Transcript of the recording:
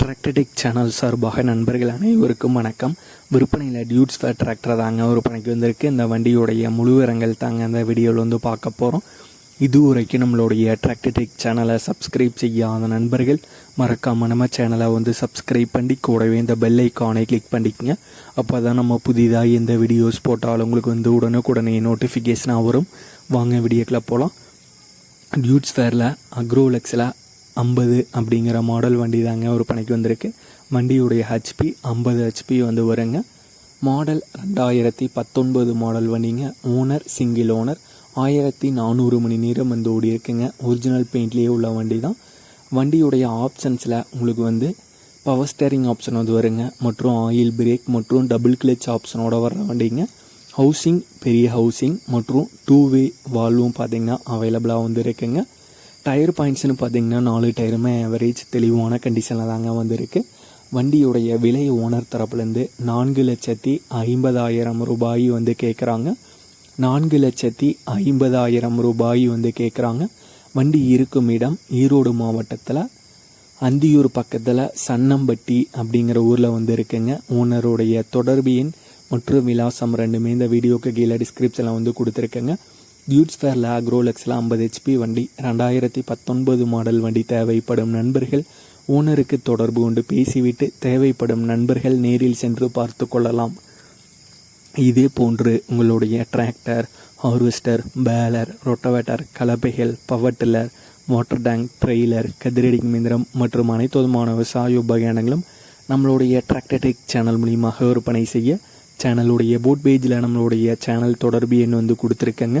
டிராக்டடிக் channel சார்பாக நண்பர்கள் அனைவருக்கும் வணக்கம். விற்பனையில் டியூட்ஸ் ஃபேர் டிராக்டர் தாங்க விற்பனைக்கு வந்திருக்கு. இந்த வண்டியுடைய முழுவிரங்கள் தாங்க இந்த வீடியோவில் வந்து பார்க்க போகிறோம் இது வரைக்கும் நம்மளுடைய டிராக்டடிக் சேனலை சப்ஸ்கிரைப் செய்யாத நண்பர்கள் மறக்காம நம்ம சேனலை வந்து சப்ஸ்கிரைப் பண்ணி கூடவே இந்த பெல் ஐக்கானை கிளிக் பண்ணிக்கங்க. அப்போ தான் நம்ம புதிதாக எந்த வீடியோஸ் போட்டாலும் உங்களுக்கு வந்து உடனுக்குடனே நோட்டிஃபிகேஷனாக வரும். வாங்க வீடியோக்கில் போகலாம் டியூட்ஸ் ஃபேரில் அக்ரோலெக்ஸில் ஐம்பது அப்படிங்கிற மாடல் வண்டி தாங்க ஒரு பணிக்கு வந்திருக்கு. வண்டியுடைய ஹெச்பி ஐம்பது ஹெச்பி வந்து வருங்க. மாடல் ரெண்டாயிரத்தி பத்தொன்பது மாடல் வண்டிங்க. ஓனர் சிங்கிள் ஓனர் ஆயிரத்தி நானூறு மணி நேரம் வந்து ஓடி இருக்குங்க ஒரிஜினல் பெயிண்ட்லேயே உள்ள வண்டி தான் வண்டியுடைய ஆப்ஷன்ஸில் உங்களுக்கு வந்து பவர் ஸ்டேரிங் ஆப்ஷன் வந்து வருங்க. மற்றும் ஆயில் பிரேக் மற்றும் டபுள் கிளச் ஆப்ஷனோட வர்ற வண்டிங்க. ஹவுசிங் பெரிய ஹவுசிங் மற்றும் டூ வே வால்வும் பார்த்தீங்கன்னா அவைலபிளாக வந்து இருக்குங்க. டயர் பாயிண்ட்ஸ்னு பார்த்தீங்கன்னா நாலு டயருமே ஆவரேஜ் தெளிவான கண்டிஷனில் தாங்க வந்திருக்கு. வண்டியுடைய விலை ஓனர் தரப்புலேருந்து நான்கு லட்சத்தி ஐம்பதாயிரம் ரூபாய் வந்து கேட்குறாங்க நான்கு லட்சத்தி ஐம்பதாயிரம் ரூபாய் வந்து கேட்குறாங்க வண்டி இருக்கும் இடம் ஈரோடு மாவட்டத்தில் அந்தியூர் பக்கத்தில் சன்னம்பட்டி அப்படிங்கிற ஊரில் வந்து இருக்குங்க. ஓனருடைய தொடர்பு எண் மற்றும் விலாசம் ரெண்டுமே இந்த வீடியோக்கு கீழே டிஸ்கிரிப்ஷனில் வந்து கொடுத்துருக்கேங்க. கியூட்ஸ் ஃபேரில் அக்ரோலெக்ஸில் ஐம்பது ஹெச்பி வண்டி ரெண்டாயிரத்தி பத்தொன்பது மாடல் வண்டி தேவைப்படும் நண்பர்கள் ஓனருக்கு தொடர்பு கொண்டு பேசிவிட்டு தேவைப்படும் நண்பர்கள் நேரில் சென்று பார்த்து கொள்ளலாம். இதே போன்று உங்களுடைய tractor harvester baler rotavator கலப்பைகள் power tiller water tank trailer கதிரடி மிந்திரம் மற்றும் அனைத்து விதமான விவசாய உபகரணங்களும் நம்மளுடைய டிராக்டர்டெக் சேனல் மூலியமாக விற்பனை செய்ய சேனலுடைய போட் பேஜில் நம்மளுடைய சேனல் தொடர்பு எண் வந்து கொடுத்துருக்கேங்க.